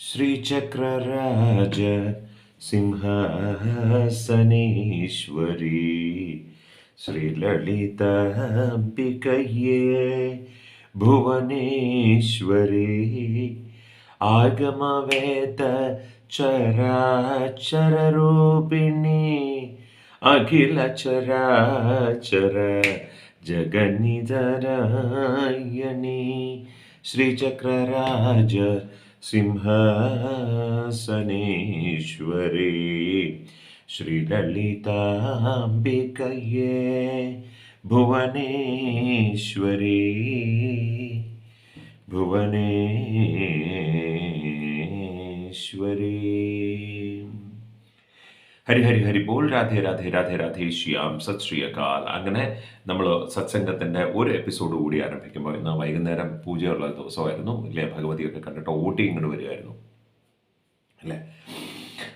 श्रीचक्रराज सिंहासनेश्वरी। श्रीललिताम्बिकये भुवनेश्वरी। आगमवेत चराचररूपिणी अखिलचराचर जगन्निधरायणी। श्रीचक्रराज सिंहासनेश्वरी श्रीललिताम्बिकये भुवनेश्वरी भुवनेश्वरी। ഹരി ഹരി ഹരി ബോൾ. രാധേ രാധേ രാധേ രാധേ ശ്യാം സത് ശ്രീ അകാൽ അങ്ങനെ നമ്മൾ സത്സംഗത്തിന്റെ ഒരു എപ്പിസോഡ് കൂടി ആരംഭിക്കുമ്പോൾ ഇന്ന് വൈകുന്നേരം പൂജയുള്ള ദിവസമായിരുന്നു. ഇല്ലേ ഭഗവതിയൊക്കെ കണ്ടിട്ട് ഓട്ടി ഇങ്ങോട്ട് വരികയായിരുന്നു. അല്ലേ?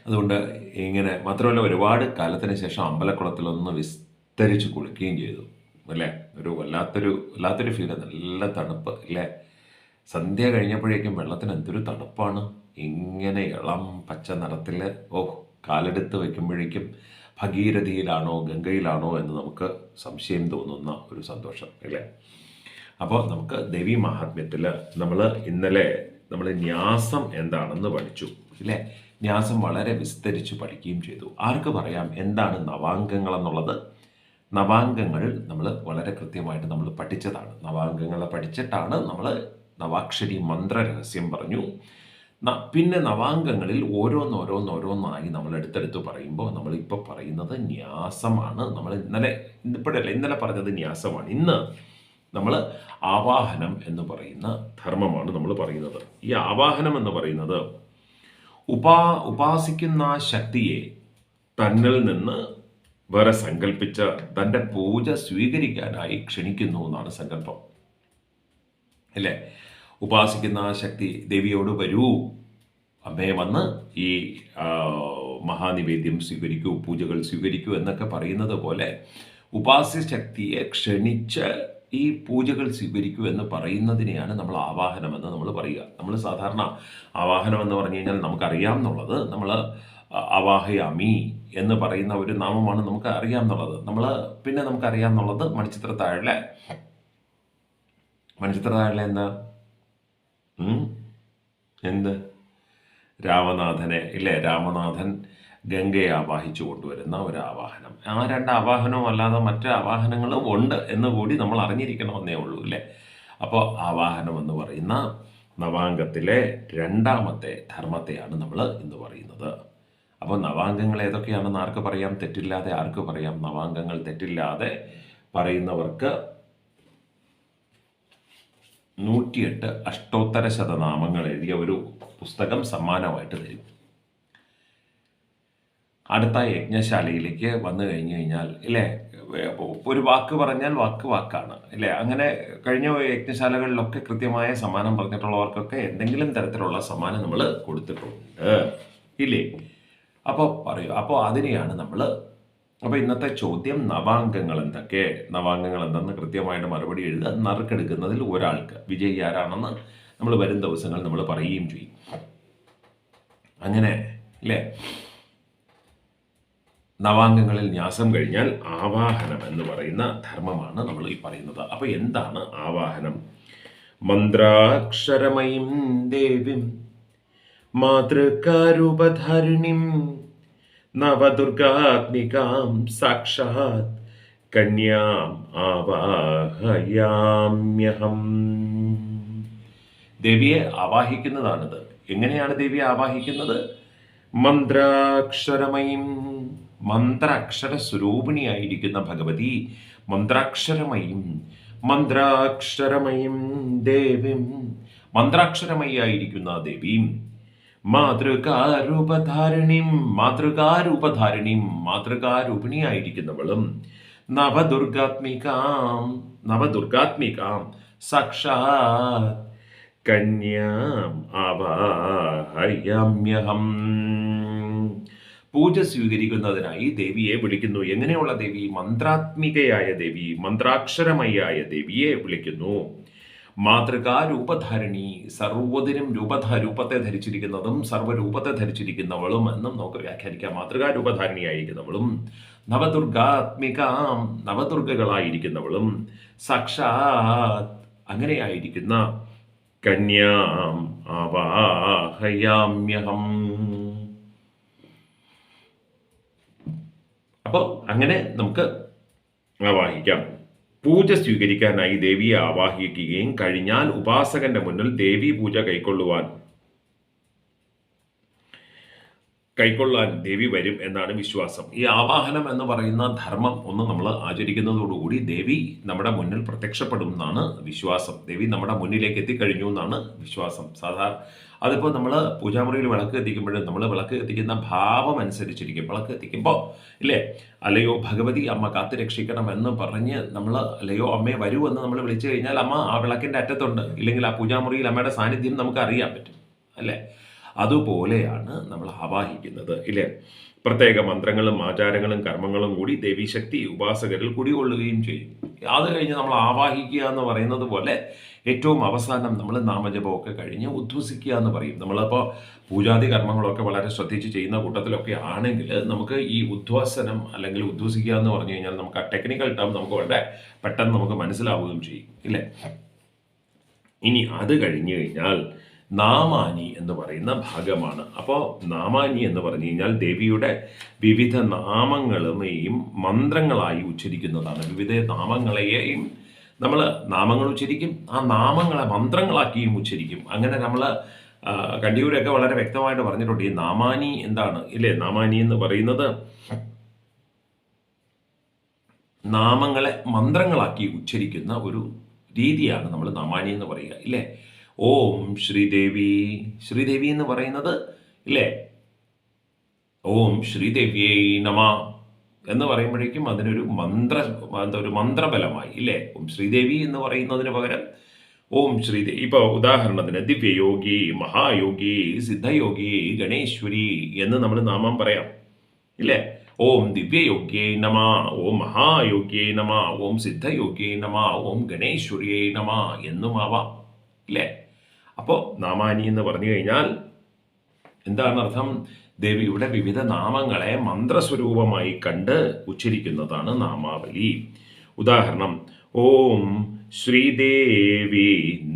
അതുകൊണ്ട് ഇങ്ങനെ മാത്രമല്ല ഒരുപാട് കാലത്തിന് ശേഷം അമ്പലക്കുളത്തിലൊന്ന് വിസ്തരിച്ച് കുളിക്കുകയും ചെയ്തു. അല്ലേ? ഒരു വല്ലാത്തൊരു വല്ലാത്തൊരു ഫീൽ നല്ല തണുപ്പ്. അല്ലേ? സന്ധ്യ കഴിഞ്ഞപ്പോഴേക്കും വെള്ളത്തിന് എന്തൊരു തണുപ്പാണ്. ഇങ്ങനെ ഇളം പച്ച നിറത്തിൽ ഓ കാലെടുത്ത് വയ്ക്കുമ്പോഴേക്കും ഭഗീരഥിയിലാണോ ഗംഗയിലാണോ എന്ന് നമുക്ക് സംശയം തോന്നുന്ന ഒരു സന്തോഷം അല്ലേ? അപ്പോൾ നമുക്ക് ദേവി മഹാത്മ്യത്തിൽ നമ്മൾ ഇന്നലെ നമ്മൾ ന്യാസം എന്താണെന്ന് പഠിച്ചു അല്ലേ ന്യാസം വളരെ വിസ്തരിച്ച് പഠിക്കുകയും ചെയ്തു. ആർക്ക് പറയാം എന്താണ് നവാംഗങ്ങൾ എന്നുള്ളത്? നവാംഗങ്ങൾ നമ്മൾ വളരെ കൃത്യമായിട്ട് നമ്മൾ പഠിച്ചതാണ്. നവാംഗങ്ങളെ പഠിച്ചിട്ടാണ് നമ്മൾ നവാക്ഷരി മന്ത്ര രഹസ്യം പറഞ്ഞു. പിന്നെ നവാംഗങ്ങളിൽ ഓരോന്നോരോന്നോരോന്നായി നമ്മൾ എടുത്തെടുത്ത് പറയുമ്പോൾ നമ്മളിപ്പോൾ പറയുന്നത് ന്യാസമാണ്. നമ്മൾ ഇന്നലെ ഇപ്പോഴല്ല ഇന്നലെ പറഞ്ഞത് ന്യാസമാണ്. ഇന്ന് നമ്മൾ ആവാഹനം എന്ന് പറയുന്ന ധർമ്മമാണ് നമ്മൾ പറയുന്നത്. ഈ ആവാഹനം എന്ന് പറയുന്നത് ഉപാ ഉപാസിക്കുന്ന ശക്തിയെ തന്നിൽ നിന്ന് വേറെ സങ്കല്പിച്ച് തന്റെ പൂജ സ്വീകരിക്കാനായി ക്ഷണിക്കുന്നു എന്നാണ് സങ്കല്പം. അല്ലേ? ഉപാസിക്കുന്ന ആ ശക്തി ദേവിയോട് വരൂ. അമ്മേ വന്ന് ഈ മഹാനിവേദ്യം സ്വീകരിക്കൂ പൂജകൾ സ്വീകരിക്കൂ എന്നൊക്കെ പറയുന്നത് പോലെ ഉപാസ്യ ശക്തിയെ ക്ഷണിച്ച് ഈ പൂജകൾ സ്വീകരിക്കൂ എന്ന് പറയുന്നതിനെയാണ് നമ്മൾ ആവാഹനമെന്ന് നമ്മൾ പറയുക. നമ്മൾ സാധാരണ ആവാഹനം എന്ന് പറഞ്ഞു കഴിഞ്ഞാൽ നമുക്കറിയാം എന്നുള്ളത്. നമ്മൾ അവാഹയാമി എന്ന് പറയുന്ന ഒരു നാമമാണ് നമുക്ക് അറിയാം എന്നുള്ളത്. നമ്മൾ പിന്നെ നമുക്കറിയാം എന്നുള്ളത് മണിച്ചിത്ര താഴെ മണിച്ചിത്ര താഴെ എന്താ? എന്ത്? രാമനാഥനെ ഇല്ലേ? രാമനാഥൻ ഗംഗയെ ആവാഹിച്ചു കൊണ്ടുവരുന്ന ഒരു ആവാഹനം ആ രണ്ട് ആവാഹനവും അല്ലാതെ മറ്റു ആവാഹനങ്ങളും ഉണ്ട് എന്ന് കൂടി നമ്മൾ അറിഞ്ഞിരിക്കണമെന്നേ ഉള്ളൂ അല്ലേ അപ്പോൾ ആവാഹനം എന്ന് പറയുന്ന നവാംഗത്തിലെ രണ്ടാമത്തെ ധർമ്മത്തെയാണ് നമ്മൾ ഇന്ന് പറയുന്നത്. അപ്പോൾ നവാംഗങ്ങൾ ഏതൊക്കെയാണെന്ന് ആർക്ക് പറയാം? തെറ്റില്ലാതെ ആർക്ക് പറയാം? നവാംഗങ്ങൾ തെറ്റില്ലാതെ പറയുന്നവർക്ക് നൂറ്റിയെട്ട് അഷ്ടോത്തര ശതനാമങ്ങൾ എഴുതിയ ഒരു പുസ്തകം സമ്മാനമായിട്ട് തരും. അടുത്ത യജ്ഞശാലയിലേക്ക് വന്നു കഴിഞ്ഞു കഴിഞ്ഞാൽ ഇല്ലേ? ഒരു വാക്ക് പറഞ്ഞാൽ വാക്ക് വാക്കാണ് ഇല്ലേ? അങ്ങനെ കഴിഞ്ഞ യജ്ഞശാലകളിലൊക്കെ കൃത്യമായ സമ്മാനം പറഞ്ഞിട്ടുള്ളവർക്കൊക്കെ എന്തെങ്കിലും തരത്തിലുള്ള സമ്മാനം നമ്മൾ കൊടുത്തിട്ടുണ്ട്. ഇല്ലേ? അപ്പോൾ പറയൂ. അപ്പോൾ അതിനെയാണ് നമ്മൾ അപ്പോൾ ഇന്നത്തെ ചോദ്യം നവാംഗങ്ങൾ എന്തൊക്കെ? നവാംഗങ്ങൾ എന്തെന്ന് കൃത്യമായിട്ട് മറുപടി എഴുതുക നറുക്കെടുക്കുന്നതിൽ ഒരാൾക്ക്. വിജയി ആരാണെന്ന് നമ്മൾ വരും ദിവസങ്ങൾ നമ്മൾ പറയുകയും ചെയ്യും. അങ്ങനെ അല്ലേ? നവാംഗങ്ങളിൽ ന്യാസം കഴിഞ്ഞാൽ ആവാഹനം എന്ന് പറയുന്ന ധർമ്മമാണ് നമ്മൾ ഈ പറയുന്നത്. അപ്പോൾ എന്താണ് ആവാഹനം? മന്ത്രാക്ഷരമയും ദേവിം മാതൃകാരൂപധാരിണിം നവദുർഗാത്മികാം സാക്ഷാത് കന്യാം ആവാഹയാമ്യഹം ദേവിയെ ആവാഹിക്കുന്നതാണിത്. എങ്ങനെയാണ് ദേവിയെ ആവാഹിക്കുന്നത്? മന്ത്രാക്ഷരമയും. മന്ത്രാക്ഷര സ്വരൂപിണിയായിരിക്കുന്ന ഭഗവതി മന്ത്രാക്ഷരമയും. മന്ത്രാക്ഷരമയും ദേവിം. മന്ത്രാക്ഷരമയായിരിക്കുന്ന ദേവിയും മാതൃകാരൂപധാരിണിം മാതൃകാരൂപധാരിണിം മാതൃകാരൂപിണിയായിരിക്കുന്നവളും നവദുർഗാത്മികാം നവദുർഗാത്മികാം സാക്ഷാത് കന്യാം ആവാഹയാമ്യഹം പൂജ സ്വീകരിക്കുന്നതിനായി ദേവിയെ വിളിക്കുന്നു. എങ്ങനെയുള്ള ദേവി? മന്ത്രാത്മികയായ ദേവി മന്ത്രാക്ഷരമയായ ദേവിയെ വിളിക്കുന്നു. മാതൃകാ രൂപധാരിണി സർവതിനും രൂപധ രൂപത്തെ ധരിച്ചിരിക്കുന്നതും സർവരൂപത്തെ ധരിച്ചിരിക്കുന്നവളും എന്നും നമുക്ക് വ്യാഖ്യാനിക്കാം. മാതൃകാ രൂപധാരിണിയായിരിക്കുന്നവളും നവദുർഗാത്മികാം നവദുർഗകളായിരിക്കുന്നവളും സാക്ഷാത് അങ്ങനെയായിരിക്കുന്ന കന്യാം ആവാഹയാമ്യഹം. അപ്പോൾ അങ്ങനെ നമുക്ക് ആവാഹിക്കാം. പൂജ സ്വീകരിക്കാനായി ദേവിയെ ആവാഹിക്കുകയും കഴിഞ്ഞാൽ ഉപാസകന്റെ മുന്നിൽ ദേവി പൂജ കൈക്കൊള്ളുവാൻ കൈക്കൊള്ളാൻ ദേവി വരും എന്നാണ് വിശ്വാസം. ഈ ആവാഹനം എന്ന് പറയുന്ന ധർമ്മം ഒന്ന് നമ്മൾ ആചരിക്കുന്നതോടുകൂടി ദേവി നമ്മുടെ മുന്നിൽ പ്രത്യക്ഷപ്പെടും എന്നാണ് വിശ്വാസം. ദേവി നമ്മുടെ മുന്നിലേക്ക് എത്തിക്കഴിഞ്ഞു എന്നാണ് വിശ്വാസം. സാധാരണ അതിപ്പോൾ നമ്മൾ പൂജാമുറിയിൽ വിളക്ക് എത്തിക്കുമ്പോൾ നമ്മൾ വിളക്ക് എത്തിക്കുന്ന ഭാവം അനുസരിച്ചിരിക്കും. വിളക്ക് എത്തിക്കുമ്പോൾ ഇല്ലേ? അല്ലയോ ഭഗവതി അമ്മ കാത്തു രക്ഷിക്കണം എന്ന് പറഞ്ഞ് നമ്മൾ അല്ലയോ അമ്മയെ വരൂ എന്ന് നമ്മൾ വിളിച്ചു കഴിഞ്ഞാൽ അമ്മ ആ വിളക്കിന്റെ അറ്റത്തുണ്ട്. ഇല്ലെങ്കിൽ ആ പൂജാമുറിയിൽ അമ്മയുടെ സാന്നിധ്യം നമുക്ക് അറിയാൻ പറ്റും. അല്ലേ? അതുപോലെയാണ് നമ്മൾ ആവാഹിക്കുന്നത്. ഇല്ലേ? പ്രത്യേക മന്ത്രങ്ങളും ആചാരങ്ങളും കർമ്മങ്ങളും കൂടി ദേവീശക്തി ഉപാസകരിൽ കുടികൊള്ളുകയും ചെയ്യും. അത് കഴിഞ്ഞ് നമ്മൾ ആവാഹിക്കുക എന്ന് പറയുന്നത് പോലെ ഏറ്റവും അവസാനം നമ്മൾ നാമജപമൊക്കെ കഴിഞ്ഞ് ഉദ്വസിക്കുക എന്ന് പറയും. നമ്മളിപ്പോൾ പൂജാതി കർമ്മങ്ങളൊക്കെ വളരെ ശ്രദ്ധിച്ച് ചെയ്യുന്ന കൂട്ടത്തിലൊക്കെ ആണെങ്കിൽ നമുക്ക് ഈ ഉദ്വാസനം അല്ലെങ്കിൽ ഉദ്വസിക്കുക എന്ന് പറഞ്ഞു കഴിഞ്ഞാൽ നമുക്ക് ആ ടെക്നിക്കൽ ടേം നമുക്ക് വളരെ പെട്ടെന്ന് നമുക്ക് മനസ്സിലാവുകയും ചെയ്യും ഇല്ലേ? ഇനി അത് കഴിഞ്ഞു കഴിഞ്ഞാൽ നാമാനി എന്ന് പറയുന്ന ഭാഗമാണ്. അപ്പോൾ നാമാനി എന്ന് പറഞ്ഞു കഴിഞ്ഞാൽ ദേവിയുടെ വിവിധ നാമങ്ങളുമെയും മന്ത്രങ്ങളായി ഉച്ചരിക്കുന്നതാണ്. വിവിധ നാമങ്ങളെയും നമ്മൾ നാമങ്ങൾ ഉച്ചരിക്കും ആ നാമങ്ങളെ മന്ത്രങ്ങളാക്കിയും ഉച്ചരിക്കും. അങ്ങനെ നമ്മൾ കണ്ടിയൂരൊക്കെ വളരെ വ്യക്തമായിട്ട് പറഞ്ഞിട്ടുണ്ട്. ഈ നാമാനി എന്താണ്? ഇല്ലേ? നാമാനി എന്ന് പറയുന്നത് നാമങ്ങളെ മന്ത്രങ്ങളാക്കി ഉച്ചരിക്കുന്ന ഒരു രീതിയാണ് നമ്മൾ നാമാനി എന്ന് പറയുക. ഇല്ലേ? ഓം ശ്രീദേവി. ശ്രീദേവി എന്ന് പറയുന്നത് ഇല്ലേ? ഓം ശ്രീദേവിയേ നമ. എന്ന് പറയുമ്പോഴേക്കും അതിനൊരു മന്ത്ര എന്താ ഒരു മന്ത്രബലമായി ഇല്ലേ? ഓം ശ്രീദേവി എന്ന് പറയുന്നതിന് പകരം ഓം ശ്രീദേവി ഇപ്പോൾ ഉദാഹരണത്തിന് ദിവ്യയോഗി മഹായോഗി സിദ്ധയോഗി ഗണേശ്വരി എന്ന് നമ്മൾ നാമം പറയാം ഇല്ലേ? ഓം ദിവ്യയോഗ്യേ നമ ഓം മഹായോഗ്യേ നമ ഓം സിദ്ധയോഗ്യേ നമ ഓം ഗണേശ്വര്യേ നമ എന്നും ആവാം ഇല്ലേ? അപ്പോൾ നാമാനി എന്ന് പറഞ്ഞു കഴിഞ്ഞാൽ എന്താണ് അർത്ഥം? ദേവിയുടെ വിവിധ നാമങ്ങളെ മന്ത്രസ്വരൂപമായി കണ്ട് ഉച്ചരിക്കുന്നതാണ് നാമാവലി. ഉദാഹരണം ഓം ശ്രീദേവി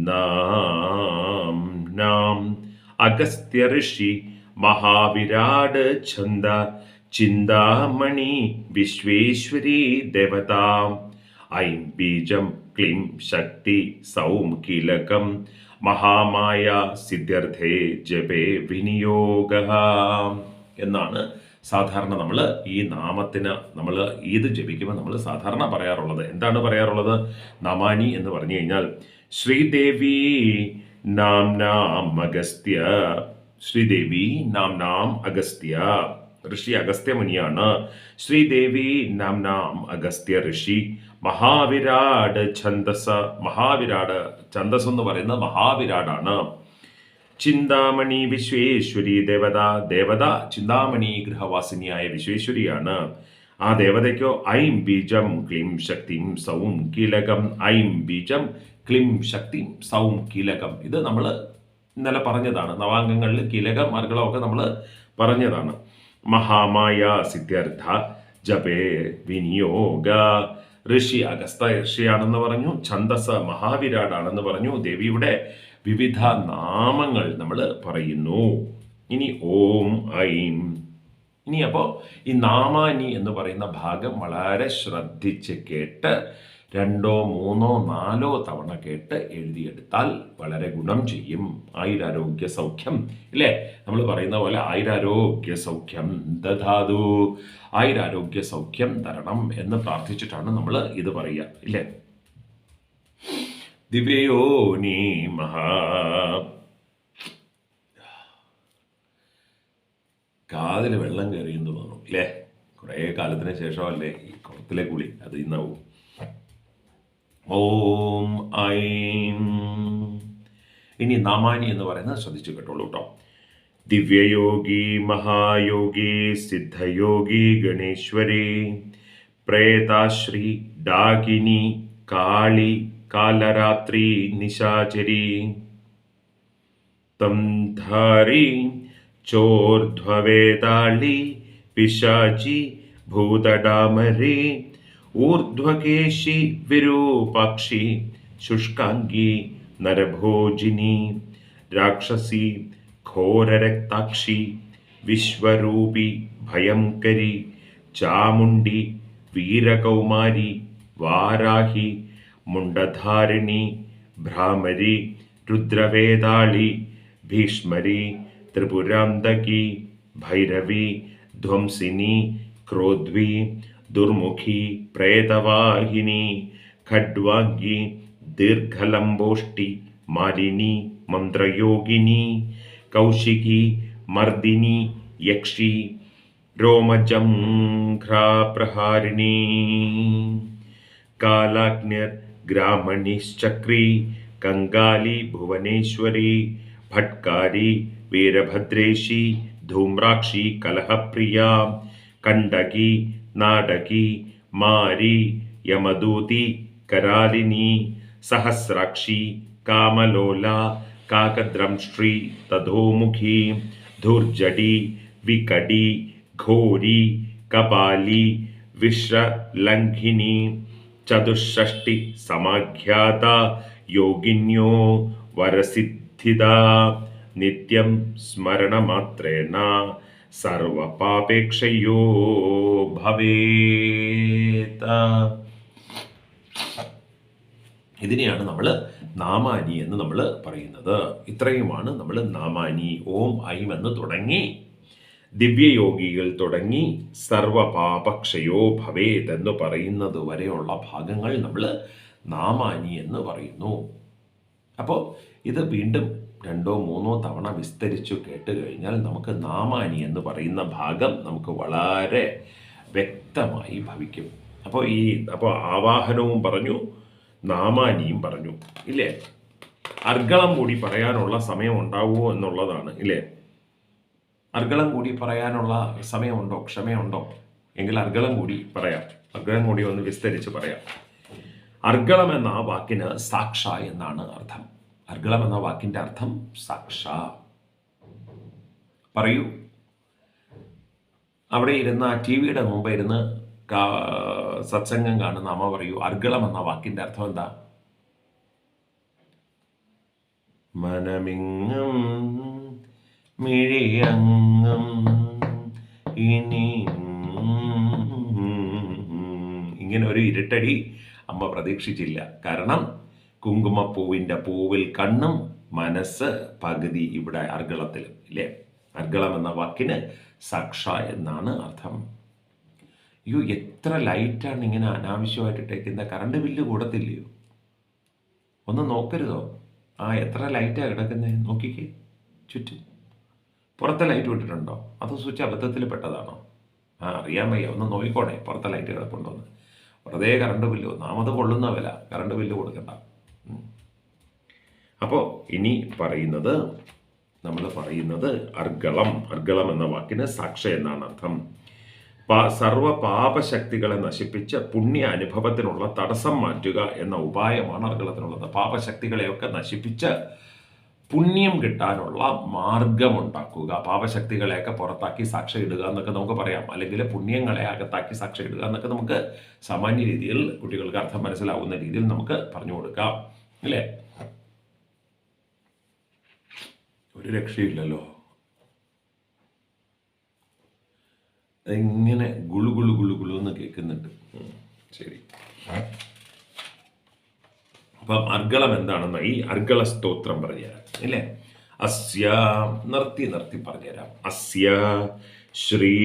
നാം നാം അഗസ്ത്യ ഋഷി മഹാവിരാട് ഛന്ദ ചിന്താമണി വിശ്വേശ്വരി ദേവതാം. ഐം ബീജം ക്ലിം ശക്തി സൗം കീലകം മഹാമായ സിദ്ധ്യർത്ഥേ ജപേ വിനിയോഗ എന്നാണ് സാധാരണ നമ്മൾ ഈ നാമത്തിന് നമ്മൾ ഏത് ജപിക്കുമ്പോൾ നമ്മൾ സാധാരണ പറയാറുള്ളത്. എന്താണ് പറയാറുള്ളത്? നമാനി എന്ന് പറഞ്ഞു കഴിഞ്ഞാൽ ശ്രീദേവി നാം അഗസ്ത്യ ശ്രീദേവി നാം അഗസ്ത്യ ഋഷി അഗസ്ത്യ മുനിയാണ്. ശ്രീദേവി നാം നാം അഗസ്ത്യ ഋഷി മഹാവിരാട് ഛന്ദസ് മഹാവിരാട് ഛന്ദസ് എന്ന് പറയുന്ന മഹാവിരാടാണ്. ചിന്താമണി വിശ്വേശ്വരി ദേവത ദേവത ചിന്താമണി ഗൃഹവാസിനിയായ വിശ്വേശ്വരിയാണ്. ആ ദേവതയ്ക്കോ ഐം ബീജം ക്ലിം ശക്തിം സൗം കീലകം ഐം ബീജം ക്ലിം ശക്തിം സൗം കീലകം. ഇത് നമ്മൾ ഇന്നലെ പറഞ്ഞതാണ്. നവാംഗങ്ങളിൽ കീലകം മാർഗളമൊക്കെ നമ്മൾ പറഞ്ഞതാണ്. മഹാമായ സിദ്ധ്യർത്ഥ ജപേ വിനിയോഗ ഋഷി അഗസ്ത ഋഷിയാണെന്ന് പറഞ്ഞു ഛന്ദസ് മഹാവിരാടാണെന്ന് പറഞ്ഞു. ദേവിയുടെ വിവിധ നാമങ്ങൾ നമ്മൾ പറയുന്നു. ഇനി ഓം ഐം. ഇനി അപ്പോൾ ഈ നാമാനി എന്ന് പറയുന്ന ഭാഗം വളരെ ശ്രദ്ധിച്ച് കേട്ട് രണ്ടോ മൂന്നോ നാലോ തവണ കേട്ട് എഴുതിയെടുത്താൽ വളരെ ഗുണം ചെയ്യും. ആയിരാരോഗ്യ സൗഖ്യം. ഇല്ലേ? നമ്മൾ പറയുന്ന പോലെ ആയിരാരോഗ്യ സൗഖ്യം. ദധാതു ആയിരാരോഗ്യ സൗഖ്യം തരണം എന്ന് പ്രാർത്ഥിച്ചിട്ടാണ് നമ്മൾ ഇത് പറയുക. ഇല്ലേ? ദിവ്യയോനി മഹാ കാതിൽ വെള്ളം കയറിയെന്ന് തോന്നുന്നു. ഇല്ലേ? കുറേ കാലത്തിന് ശേഷമല്ലേ ഈ കുളത്തിലെ കുളി? അത് ഇന്നാവും. ഓം ഐം. ഇനി നാമാനി എന്ന് പറയുന്നത് ശ്രദ്ധിച്ചു കേട്ടോളൂ കേട്ടോ. ദിവ്യയോഗി മഹായോഗി സിദ്ധയോഗി ഗണേശ്വരി പ്രേതാശ്രീ ഡാകിനി കാളി കാലരാത്രി നിശാചരി തം ധാരി ചോർധ്വവേതാളി പിശാചി ഭൂതഡാമരി ഊർധ്വകേശി വിരൂപാക്ഷി ശുഷ്കാംഗി നരഭോജിനി രാക്ഷസി ഘോരരക്താക്ഷി വിശ്വരൂപി ഭയങ്കരി ചാമുണ്ടി വീരകൗമാരി വാരാഹി മുണ്ടധാരിണി ഭ്രാമരി രുദ്രവേതാളി ഭീഷ്മരി ത്രിപുരാന്തകി ഭൈരവി ധ്വംസിനി ക്രോദ്വി दुर्मुखी प्रेतवाहिनी खड्वाङ्गी दीर्घलम्बोष्टि मालिनी मन्त्रयोगिनी कौशिकी मर्दिनी यक्षी रोमजङ्घ्राप्रहारिणी कालाग्निर्ग्रामणिश्चक्री कङ्गाली भुवनेश्वरी भट्कारी वीरभद्रेशी धूम्राक्षी कलहप्रिया कण्डकी నాటకి మారి యమదూతి కరాలిని సహస్రాక్షి కామలోల కాకద్రంశ్రీ తథోముఖి ధూర్జడి వికడి ఘోరి కపాలి విశ్రలంఘిని చతుషష్టి సమాఖ్యాత యోగిన్యో వరసిద్ధిదా నిత్యం స్మరణమాత్రేణ സർവപാപേക്ഷയോ ഭവേത. ഇതിനെയാണ് നമ്മൾ നാമാനി എന്ന് നമ്മൾ പറയുന്നത്. ഇത്രയുമാണ് നമ്മൾ നാമാനി ഓം ഐം എന്ന് തുടങ്ങി. ദിവ്യയോഗികൾ തുടങ്ങി സർവപാപക്ഷയോ ഭവേത് എന്ന് പറയുന്നത് വരെയുള്ള ഭാഗങ്ങൾ നമ്മൾ നാമാനി എന്ന് പറയുന്നു. അപ്പോൾ ഇത് വീണ്ടും രണ്ടോ മൂന്നോ തവണ വിസ്തരിച്ചു കേട്ട് കഴിഞ്ഞാൽ നമുക്ക് നാമാനി എന്ന് പറയുന്ന ഭാഗം നമുക്ക് വളരെ വ്യക്തമായി ഭവിക്കും. അപ്പോൾ ഈ അപ്പോൾ ആവാഹനവും പറഞ്ഞു നാമാനിയും പറഞ്ഞു ഇല്ലേ? അർഗളം കൂടി പറയാനുള്ള സമയം ഉണ്ടാവുമോ എന്നുള്ളതാണ് ഇല്ലേ? അർഗളം കൂടി പറയാനുള്ള സമയമുണ്ടോ? ക്ഷമയുണ്ടോ? എങ്കിൽ അർഗളം കൂടി പറയാം. അർഗളം കൂടി ഒന്ന് വിസ്തരിച്ച് പറയാം. അർഗളം എന്ന വാക്കിന് സാക്ഷ എന്നാണ് അർത്ഥം. അർഗളം എന്ന വാക്കിന്റെ അർത്ഥം സാക്ഷാ. പറയൂ. അവിടെ ഇരുന്ന ടി വിയുടെ മുമ്പ് ഇരുന്ന് സത്സംഗം കാണുന്ന അമ്മ പറയൂ അർഗളം എന്ന വാക്കിന്റെ അർത്ഥം എന്താ? മനമിങ്ങും മിഴിയങ്ങും ഇനി ഇങ്ങനെ ഒരു ഇരുട്ടടി അമ്മ പ്രതീക്ഷിച്ചില്ല. കാരണം കുങ്കുമപ്പൂവിന്റെ പൂവിൽ കണ്ണും മനസ്സ് പകുതി ഇവിടെ അർഗളത്തിലും ഇല്ലേ? അർഗളം എന്ന വാക്കിന് സാക്ഷ എന്നാണ് അർത്ഥം. അയ്യോ എത്ര ലൈറ്റാണ് ഇങ്ങനെ അനാവശ്യമായിട്ട് ഇട്ടേക്കുന്ന കറണ്ട് ബില്ല് കൂടത്തില്ലയോ? ഒന്ന് നോക്കരുതോ? ആ എത്ര ലൈറ്റാണ് കിടക്കുന്നത് നോക്കിക്കേ ചുറ്റും. പുറത്തെ ലൈറ്റ് വിട്ടിട്ടുണ്ടോ? അതോ സ്വിച്ച് അബദ്ധത്തിൽ പെട്ടതാണോ? ആ അറിയാൻ വയ്യ. ഒന്ന് നോക്കിക്കോണേ പുറത്തെ ലൈറ്റ് കിടപ്പുണ്ടോന്ന്. വെറുതെ കറണ്ട് ബില്ല് ഒന്നാമത് കൊള്ളുന്ന വില. കറണ്ട് ബില്ല് കൊടുക്കണ്ട. അപ്പോൾ ഇനി പറയുന്നത് നമ്മൾ പറയുന്നത് അർഗളം. അർഗളം എന്ന വാക്കിന് സാക്ഷ എന്നാണ് അർത്ഥം. സർവ പാപശക്തികളെ നശിപ്പിച്ച് പുണ്യ അനുഭവത്തിനുള്ള തടസ്സം മാറ്റുക എന്ന ഉപായമാണ് അർഗളത്തിനുള്ളത്. പാപശക്തികളെയൊക്കെ നശിപ്പിച്ച് പുണ്യം കിട്ടാനുള്ള മാർഗമുണ്ടാക്കുക. പാപശക്തികളെയൊക്കെ പുറത്താക്കി സാക്ഷ ഇടുക എന്നൊക്കെ നമുക്ക് പറയാം. അല്ലെങ്കിൽ പുണ്യങ്ങളെ അകത്താക്കി സാക്ഷ ഇടുക എന്നൊക്കെ നമുക്ക് സാമാന്യ രീതിയിൽ കുട്ടികൾക്ക് അർത്ഥം മനസ്സിലാവുന്ന രീതിയിൽ നമുക്ക് പറഞ്ഞു കൊടുക്കാം. അല്ലേ ഒരു രക്ഷയില്ലല്ലോ. ഇങ്ങനെ ഗുളു ഗുളു ഗുളു ഗുളു എന്ന് കേൾക്കുന്നുണ്ട്. ശരി. അപ്പം അർഗളം എന്താണെന്ന് ഈ അർഗള സ്തോത്രം പറഞ്ഞുതരാം ഇല്ലേ? അസ്യ നിർത്തി നിർത്തി പറഞ്ഞുതരാം. അസ്യ ശ്രീ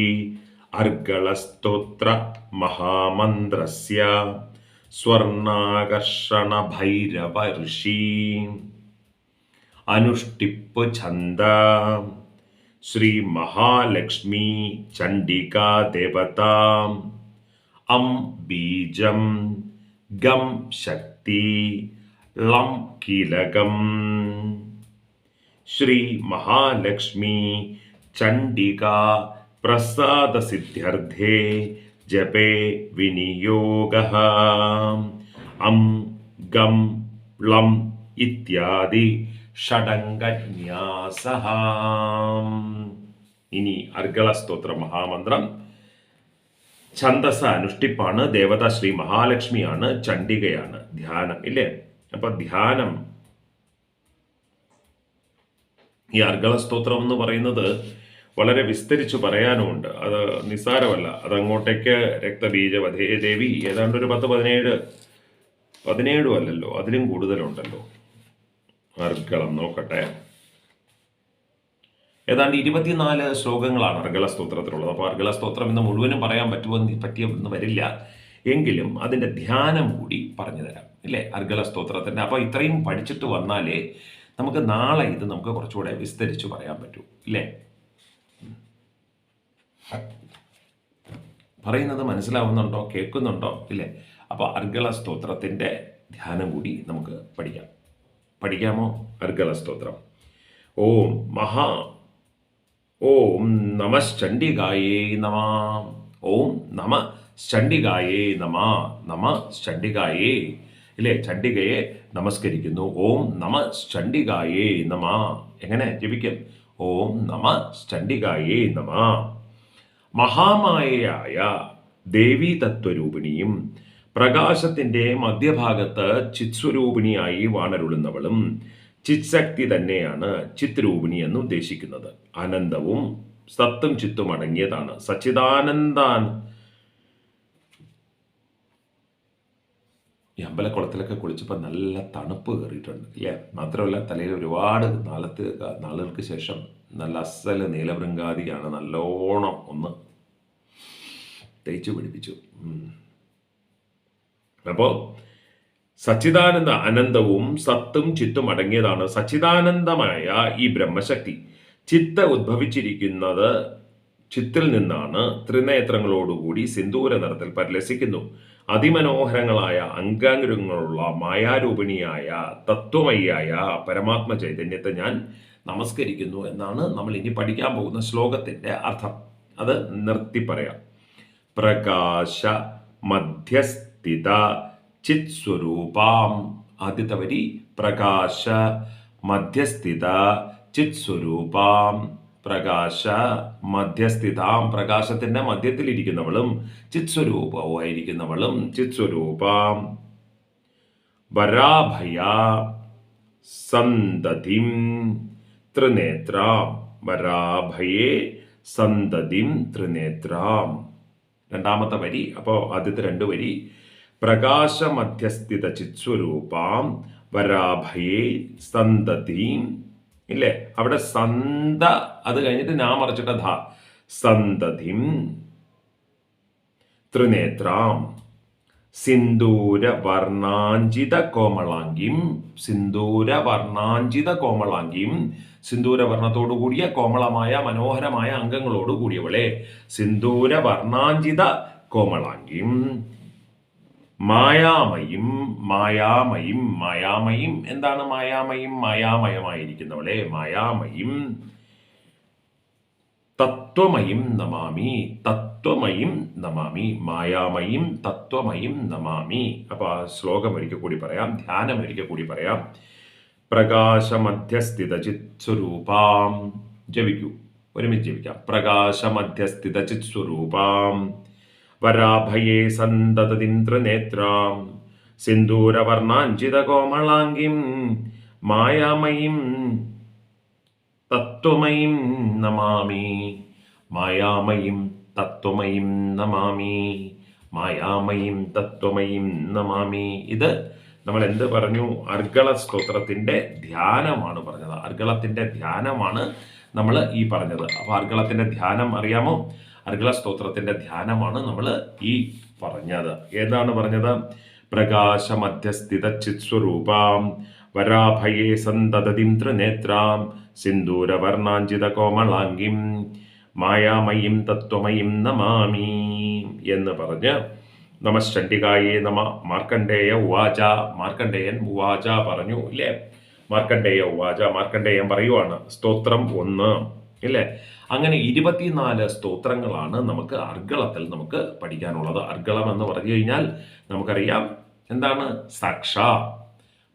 അർഗളസ്തോത്ര മഹാമന്ത്രസ്യ സ്വർണാകർഷണ ഭൈരവ ഋഷി. അനുഷ്ടിപ്പ് ഛന്ദ ശ്രീ മഹാലക്ഷ്മി ചണ്ഡികാ ദേവത അം ബീജം ഗം ശക്തി ലം കീലകം ശ്രീ മഹാലക്ഷ്മി ചണ്ഡിക പ്രസാദ സിദ്ധ്യർത്ഥേ ജപേ വിനിയോഗ അം ഗം പ്ലം ഇത്യാദി ഷഡംഗന്യാസ ഇനി അർഗള സ്തോത്ര മഹാമന്ത്രം. ഛന്ദസ അനുഷ്ഠിപ്പാണ് ദേവത ശ്രീ മഹാലക്ഷ്മിയാണ് ചണ്ഡികയാണ് ധ്യാനം ഇല്ലേ? അപ്പൊ ധ്യാനം ഈ അർഗള സ്തോത്രം എന്ന് പറയുന്നത് വളരെ വിസ്തരിച്ചു പറയാനുമുണ്ട്. അത് നിസ്സാരമല്ല. അതങ്ങോട്ടേക്ക് രക്തബീജ വധേ ദേവി ഏതാണ്ട് ഒരു പത്ത് പതിനേഴ് പതിനേഴും അല്ലല്ലോ അതിലും കൂടുതലുണ്ടല്ലോ. അർഗളം നോക്കട്ടെ. ഏതാണ്ട് ഇരുപത്തിനാല് ശ്ലോകങ്ങളാണ് അർഗള സ്തോത്രത്തിലുള്ളത് അപ്പോൾ അർഗള സ്തോത്രം എന്ന് മുഴുവനും പറയാൻ പറ്റുമെന്ന് പറ്റിയെന്ന് വരില്ല. എങ്കിലും അതിന്റെ ധ്യാനം കൂടി പറഞ്ഞു തരാം ഇല്ലേ? അർഗള സ്തോത്രത്തിന്റെ അപ്പോൾ ഇത്രയും പഠിച്ചിട്ട് വന്നാലേ നമുക്ക് നാളെ ഇത് നമുക്ക് കുറച്ചുകൂടെ വിസ്തരിച്ച് പറയാൻ പറ്റൂ ഇല്ലേ? പറയുന്നത് മനസ്സിലാവുന്നുണ്ടോ? കേൾക്കുന്നുണ്ടോ? ഇല്ലേ? അപ്പോൾ അർഗള സ്തോത്രത്തിന്റെ ധ്യാനം കൂടി നമുക്ക് പഠിക്കാം. പഠിക്കാമോ? അർഗള സ്തോത്രം. ഓം മഹാ ഓം നമ ചണ്ഡികായേ നമ ഓം നമ ചണ്ഡികായേ നമ നമ ചണ്ഡികായേ. ഇല്ലേ? ചണ്ഡികയെ നമസ്കരിക്കുന്നു. ഓം നമ ചണ്ഡികായേ നമ. എങ്ങനെ ജപിക്കും? ഓം നമ ചണ്ഡികായേ നമ. മഹാമായയായ ദേവീ പ്രകാശത്തിന്റെ മധ്യഭാഗത്ത് ചിത്സ്വരൂപിണിയായി വാണരുളുന്നവളും ചിത്ശക്തി തന്നെയാണ് ചിത്രൂപിണി എന്ന് ഉദ്ദേശിക്കുന്നത്. അനന്തവും സത്തും ചിത്തും അടങ്ങിയതാണ്. സച്ചിദാനന്ദാൻ. ഈ അമ്പലക്കുളത്തിലൊക്കെ കുളിച്ചപ്പോൾ നല്ല തണുപ്പ് കയറിയിട്ടുണ്ട് അല്ലേ? മാത്രമല്ല തലയിൽ ഒരുപാട് നാളത്ത് നാളുകൾക്ക് ശേഷം നല്ല അസൽ നീലവൃങ്കാതിയാണ് നല്ലോണം ഒന്ന് തേച്ചു പിടിപ്പിച്ചു. അപ്പോൾ സച്ചിദാനന്ദ അനന്തവും സത്തും ചിത്തും അടങ്ങിയതാണ് സച്ചിദാനന്ദമായ ഈ ബ്രഹ്മശക്തി. ചിത്ത ഉദ്ഭവിച്ചിരിക്കുന്നത് ചിത്തിൽ നിന്നാണ്. ത്രിനേത്രങ്ങളോടുകൂടി സിന്ദൂര നിറത്തിൽ പരിലസിക്കുന്നു. അതിമനോഹരങ്ങളായ അംഗാംഗങ്ങളുള്ള മായാരൂപിണിയായ തത്വമയ്യായ പരമാത്മ ചൈതന്യത്തെ ഞാൻ നമസ്കരിക്കുന്നു എന്നാണ് നമ്മൾ ഇനി പഠിക്കാൻ പോകുന്ന ശ്ലോകത്തിന്റെ അർത്ഥം. അത് നിർത്തി പറയാം. പ്രകാശ മധ്യസ്ഥിത ചിത് സ്വരൂപാം ആദ്യത്തെ വരി പ്രകാശ മധ്യസ്ഥിത ചിത് സ്വരൂപാം പ്രകാശ മധ്യസ്ഥിതാം. പ്രകാശത്തിന്റെ മധ്യത്തിലിരിക്കുന്നവളും ചിത് സ്വരൂപവുമായിരിക്കുന്നവളും ചിത് സ്വരൂപാം വരാഭയ സന്തതിം. ത്രിനേത്രാം. വരാഭയേ സന്തതിം ത്രിനേത്രാം. രണ്ടാമത്തെ വരി അപ്പോൾ ആദ്യത്തെ രണ്ട് വരി പ്രകാശമധ്യസ്ഥിത ചിത്സ്വരൂപാം വരാഭയെ സന്തതി. ഇല്ലേ? അവിടെ സന്ത അത് കഴിഞ്ഞിട്ട് ഞാൻ മറിച്ചിട്ട ധ. സന്തതിം. ത്രിനേത്രാം. സിന്ദൂര വർണാഞ്ചിത കോമളാംഗിം സിന്ദൂര വർണാഞ്ചിത കോമളാംഗിം സിന്ദൂര വർണത്തോടു കൂടിയ കോമളമായ മനോഹരമായ അംഗങ്ങളോട് കൂടിയവളെ സിന്ദൂര വർണാഞ്ചിത കോമളാംഗിം മായാമയും മായാമയും മായാമയും. എന്താണ് മായാമയും? മായാമയമായിരിക്കുന്നവളെ മായാമയും. തത്വമയും നമാമി തത്വമയും നമാമി മായാമയും തത്വമയും നമാമി. അപ്പൊ ആ ശ്ലോകം ഒരിക്കൽ കൂടി പറയാം ധ്യാനം ഒരിക്കൽ കൂടി പറയാം. പ്രകാശമധ്യസ്ഥിത ചിത്സ്വരൂപാം ജപിക്കൂ. ഒരുമിച്ച് ജപിക്കാം. പ്രകാശമധ്യസ്ഥിത ചിത്സ്വരൂപാം വരാഭയേ സന്തതതിന്ദ്രനേത്രാം. സിന്ദൂരവർണാഞ്ചിതകോമളാംഗിം മായാമയും തത്വമയും നമാമി. മായാമയും തത്വമയും നമാമി. മായാമയും തത്വമയും നമാമി. ഇത് നമ്മൾ എന്ത് പറഞ്ഞു? അർഗള സ്തോത്രത്തിന്റെ ധ്യാനമാണ് പറഞ്ഞത്. അർഗളത്തിന്റെ ധ്യാനമാണ് നമ്മൾ ഈ പറഞ്ഞത്. അപ്പൊ അർഗളത്തിന്റെ ധ്യാനം അറിയാമോ? അർഗള സ്തോത്രത്തിന്റെ ധ്യാനമാണ് നമ്മൾ ഈ പറഞ്ഞത്. ഏതാണ് പറഞ്ഞത്? പ്രകാശമധ്യസ്ഥിത ചിത്സ്വരൂപാം വരാഭയേ സന്തതതിം ത്രിനേത്രാം സിന്ദൂരവർണാഞ്ചിത കോമളാംഗിം മായാമയും തത്വമയും നമാമി എന്ന് പറഞ്ഞ് നമശ്ചണ്ഡികായേ നമ മാർക്കണ്ഡേയ ഉവാച. മാർക്കണ്ഡേയൻ ഉവാച പറഞ്ഞു ഇല്ലേ? മാർക്കണ്ഡേയ ഉവാച മാർക്കണ്ഡേയൻ പറയുവാണ്. സ്തോത്രം ഒന്ന് ഇല്ലേ? അങ്ങനെ ഇരുപത്തിനാല് സ്തോത്രങ്ങളാണ് നമുക്ക് അർഗളത്തിൽ നമുക്ക് പഠിക്കാനുള്ളത്. അർഗളം എന്ന് പറഞ്ഞു കഴിഞ്ഞാൽ നമുക്കറിയാം എന്താണ്? സാക്ഷ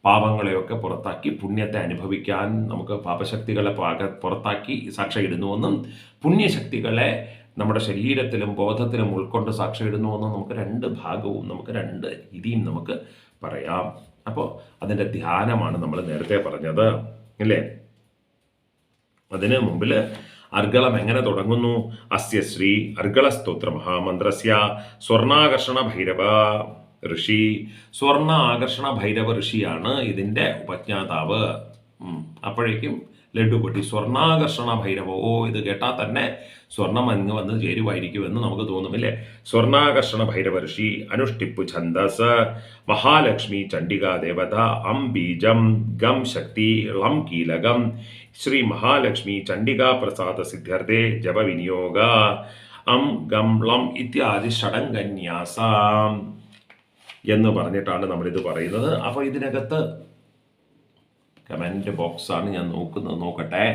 പാപങ്ങളെയൊക്കെ പുറത്താക്കി പുണ്യത്തെ അനുഭവിക്കാൻ നമുക്ക് പാപശക്തികളെ പാക പുറത്താക്കി സാക്ഷയിടുന്നുവെന്നും പുണ്യശക്തികളെ നമ്മുടെ ശരീരത്തിലും ബോധത്തിലും ഉൾക്കൊണ്ട് സാക്ഷ്യയിടുന്നുവെന്നും നമുക്ക് രണ്ട് ഭാഗവും നമുക്ക് രണ്ട് രീതിയും നമുക്ക് പറയാം. അപ്പോൾ അതിന്റെ ധ്യാനമാണ് നമ്മൾ നേരത്തെ പറഞ്ഞത്. അല്ലേ? അതിന് മുമ്പിൽ അർഗളം എങ്ങനെ തുടങ്ങുന്നു? അസ്യ ശ്രീ അർഗള സ്തോത്ര മഹാമന്ത്രസ്യ. സ്വർണാകർഷണ ഭൈരവ ഋഷി. സ്വർണ ആകർഷണ ഭൈരവ ഋഷിയാണ് ഇതിന്റെ ഉപജ്ഞാതാവ്. അപ്പോഴേക്കും ലഡു പൊട്ടി സ്വർണാകർഷണ ഭൈരവ ഓ ഇത് കേട്ടാൽ തന്നെ സ്വർണം അങ്ങ് വന്ന് ചേരുവായിരിക്കുമെന്ന് നമുക്ക് തോന്നുമില്ലേ? സ്വർണാകർഷണ ഭൈരവർഷി അനുഷ്ഠിപ്പു ഛന്ദസ്. മഹാലക്ഷ്മി ചണ്ഡികാ ദേവത അം ബീജം ഗം ശക്തി ളം കീലകം. ശ്രീ മഹാലക്ഷ്മി ചണ്ഡികാ പ്രസാദ സിദ്ധ്യർത്ഥേ ജപ വിനിയോഗ അം ഗം ളം ഇത്യാദി ഷടങ്കന്യാസ എന്ന് പറഞ്ഞിട്ടാണ് നമ്മളിത് പറയുന്നത്. അപ്പോൾ ഇതിനകത്ത് കമന്റ് ബോക്സാണ് ഞാൻ നോക്കുന്നത്. നോക്കട്ടെ.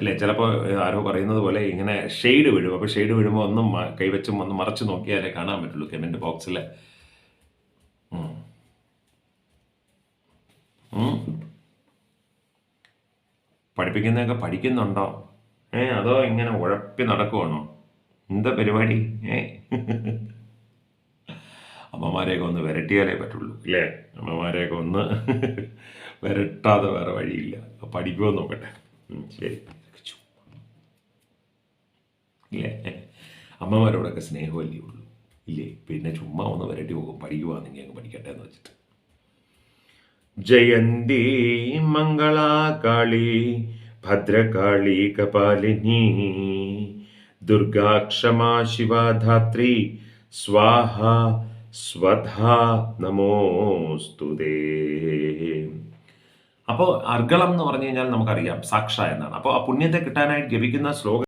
അല്ലേ? ചിലപ്പോൾ ആരോ പറയുന്നത് പോലെ ഇങ്ങനെ ഷെയ്ഡ് വീഴും. അപ്പോൾ ഷെയ്ഡ് വീഴുമ്പോൾ ഒന്നും കൈവച്ചും ഒന്ന് മറച്ച് നോക്കിയാലേ കാണാൻ പറ്റുള്ളൂ കമന്റ് ബോക്സിൽ പഠിപ്പിക്കുന്നതൊക്കെ പഠിക്കുന്നുണ്ടോ? ഏ അതോ ഇങ്ങനെ ഉഴപ്പി നടക്കുവാണോ? എന്താ പരിപാടി? ഏ. അമ്മമാരെയൊക്കെ ഒന്ന് വരട്ടിയാലേ പറ്റുള്ളൂ അല്ലേ അമ്മമാരെയൊക്കെ ഒന്ന് വരട്ടാതെ വേറെ വഴിയില്ല. പഠിക്കുമോ നോക്കട്ടെ. ശരി. ഇല്ലേ? അമ്മമാരോടൊക്കെ സ്നേഹമല്ലേ ഉള്ളൂ. ഇല്ലേ? പിന്നെ ചുമ്മാ ഒന്ന് വരട്ടി പോകും. പഠിക്കുവാണെങ്കിൽ അങ്ങ് പഠിക്കട്ടെ എന്ന് വെച്ചിട്ട്. ജയന്തി മംഗളാകാളി ഭദ്രകാളി കപാലിനി ദുർഗാക്ഷമാ ശിവധാത്രി സ്വാഹ സ്വധാ നമോസ്തുതേ അപ്പോൾ അർഗളം എന്ന് പറഞ്ഞു കഴിഞ്ഞാൽ നമുക്കറിയാം സാക്ഷ എന്നാണ്. അപ്പോൾ ആ പുണ്യത്തെ കിട്ടാനായിട്ട് ജപിക്കുന്ന ശ്ലോകം